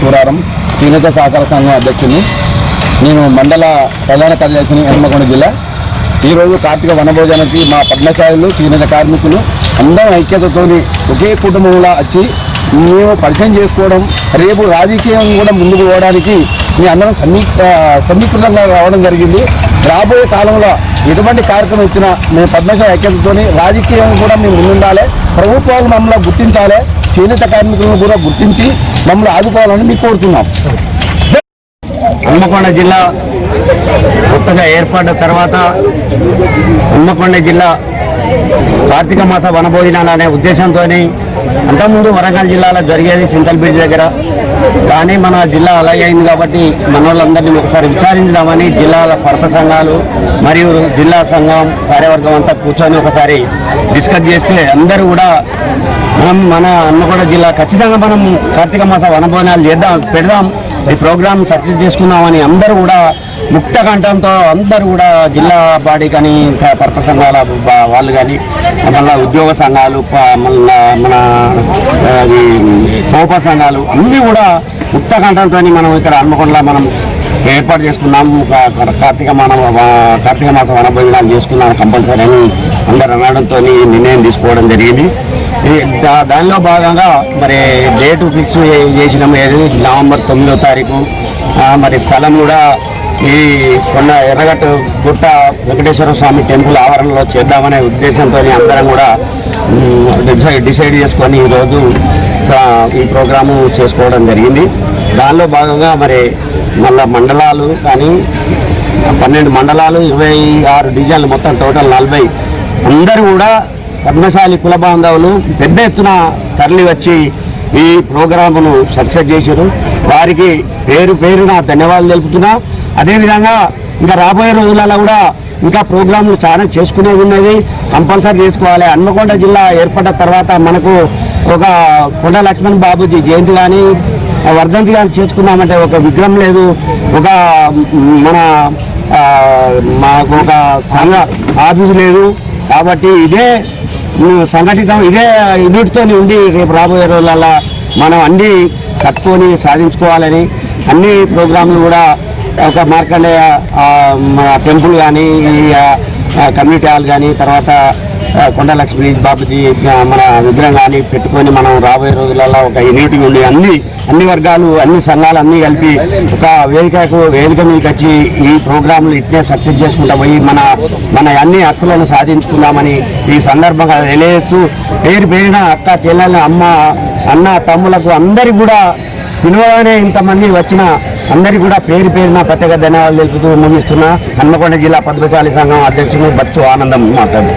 సూరారం చేనేత సహకార సంఘం అధ్యక్షుని నేను మండల ప్రధాన కార్యదర్శిని హన్మకొండ జిల్లా. ఈరోజు కార్తీక వనభోజనానికి మా పద్మశాలులు చేనేత కార్మికులు అందరం ఐక్యతతోని ఒకే కుటుంబంలో వచ్చి మేము పరిచయం చేసుకోవడం రేపు రాజకీయం కూడా ముందుకు పోవడానికి మీ అందరం సమీ సమీకృతంగా రావడం జరిగింది. రాబోయే కాలంలో ఎటువంటి కార్యక్రమం ఇచ్చినా మేము పద్మశాల ఐక్యతతోని రాజకీయం కూడా మేము ముందుండాలి. ప్రభుత్వాలు మమ్మల్ని గుర్తించాలి. చేనేత కార్మికులను కూడా గుర్తించి మమ్మల్ని ఆదుకోవాలని మీకు కోరుతున్నాం. హన్మకొండ జిల్లా కొత్తగా ఏర్పడ్డ తర్వాత హన్మకొండ జిల్లా కార్తీక మాస వనభోజనాలు అనే ఉద్దేశంతో అంతకుముందు వరంగల్ జిల్లాలో జరిగేది సింతల్ బ్రిడ్జ్ దగ్గర. కానీ మన జిల్లా అలాగే అయింది కాబట్టి మన వాళ్ళందరినీ ఒకసారి విచారించదామని జిల్లాల పరప సంఘాలు మరియు జిల్లా సంఘం కార్యవర్గం అంతా కూర్చొని ఒకసారి డిస్కస్ చేస్తే అందరూ కూడా మనం మన అన్నగూడ జిల్లా ఖచ్చితంగా మనం కార్తీక మాస వనభోజనాలు చేద్దాం పెడదాం. ఈ ప్రోగ్రామ్ సక్సెస్ చేసుకుందామని అందరూ కూడా ముక్త కంఠంతో అందరూ కూడా జిల్లా బాడీ కానీ ఇంకా సంఘాల వాళ్ళు కానీ మళ్ళీ ఉద్యోగ సంఘాలు మళ్ళీ మన అది ఈ సంఘాలు అన్నీ కూడా ముక్త కంఠంతో మనం ఇక్కడ హన్మకొండలో మనం ఏర్పాటు చేసుకున్నాం. కా- కార్తీక మాన కార్తీక మాసం వనభోజనాలు చేసుకున్నాం కంపల్సరీ అని అందరు అనడంతో నిర్ణయం తీసుకోవడం జరిగింది. దానిలో భాగంగా మరి డేటు ఫిక్స్ చేసినాం ఏది? నవంబర్ తొమ్మిదో తారీఖు. మరి స్థలం కూడా ఈ కొన్న ఎర్రగట్టు గుట్ట వెంకటేశ్వర స్వామి టెంపుల్ ఆవరణలో చేద్దామనే ఉద్దేశంతో అందరం కూడా డిసైడ్ డిసైడ్ చేసుకొని ఈరోజు ఈ ప్రోగ్రాము చేసుకోవడం జరిగింది. దానిలో భాగంగా మరి మళ్ళా మండలాలు కానీ పన్నెండు మండలాలు ఇరవై ఆరు డివిజన్లు మొత్తం టోటల్ నలభై. అందరూ కూడా పద్మశాలి కుల బాంధవులు పెద్ద ఎత్తున తరలి వచ్చి ఈ ప్రోగ్రామును సక్సెస్ చేశారు. వారికి పేరు పేరున ధన్యవాదాలు తెలుపుతున్నా. అదేవిధంగా ఇంకా రాబోయే రోజులలో కూడా ఇంకా ప్రోగ్రాంలు చాలా చేసుకునేది ఉన్నది కంపల్సరీ చేసుకోవాలి. హన్మకొండ జిల్లా ఏర్పడ్డ తర్వాత మనకు ఒక కొండ లక్ష్మణ్ బాబుజీ జయంతి కానీ వర్ధంతి కానీ చేసుకున్నామంటే ఒక విగ్రహం లేదు. ఒక మన మాకు ఒక సంఘ ఆఫీసు లేదు. కాబట్టి ఇదే సంఘటితం ఇదే ఇన్నిటితో ఉండి రేపు రాబోయే రోజులలో మనం అన్ని కట్టుకొని సాధించుకోవాలని అన్ని ప్రోగ్రాంలు కూడా ఒక మార్కండేయ మన టెంపుల్ కానీ కమ్యూనిటీ హాల్ కానీ తర్వాత కొండలక్ష్మి బాబుజీ మన విగ్రహం కానీ పెట్టుకొని మనం రాబోయే రోజులలో ఒక యూనిటీ ఉండి అన్ని అన్ని వర్గాలు అన్ని సంఘాలు అన్నీ కలిపి ఒక వేదికకు వేదిక మీదకి వచ్చి ఈ ప్రోగ్రాంలు ఇట్లే సక్సెస్ చేసుకుంటా పోయి మన మన అన్ని హక్కులను సాధించుకుందామని ఈ సందర్భంగా తెలియజేస్తూ పేరు పేరిన అక్క చెల్లెల అమ్మ అన్న తమ్ములకు అందరికీ కూడా పిలువగానే ఇంతమంది వచ్చిన అందరికీ కూడా పేరు పేరున ప్రత్యేక ధన్యవాదాలు తెలుపుతూ ముగిస్తున్నా. హన్మకొండ జిల్లా పద్మశాలి సంఘం అధ్యక్షుడు బచ్చు ఆనందం మాట్లాడు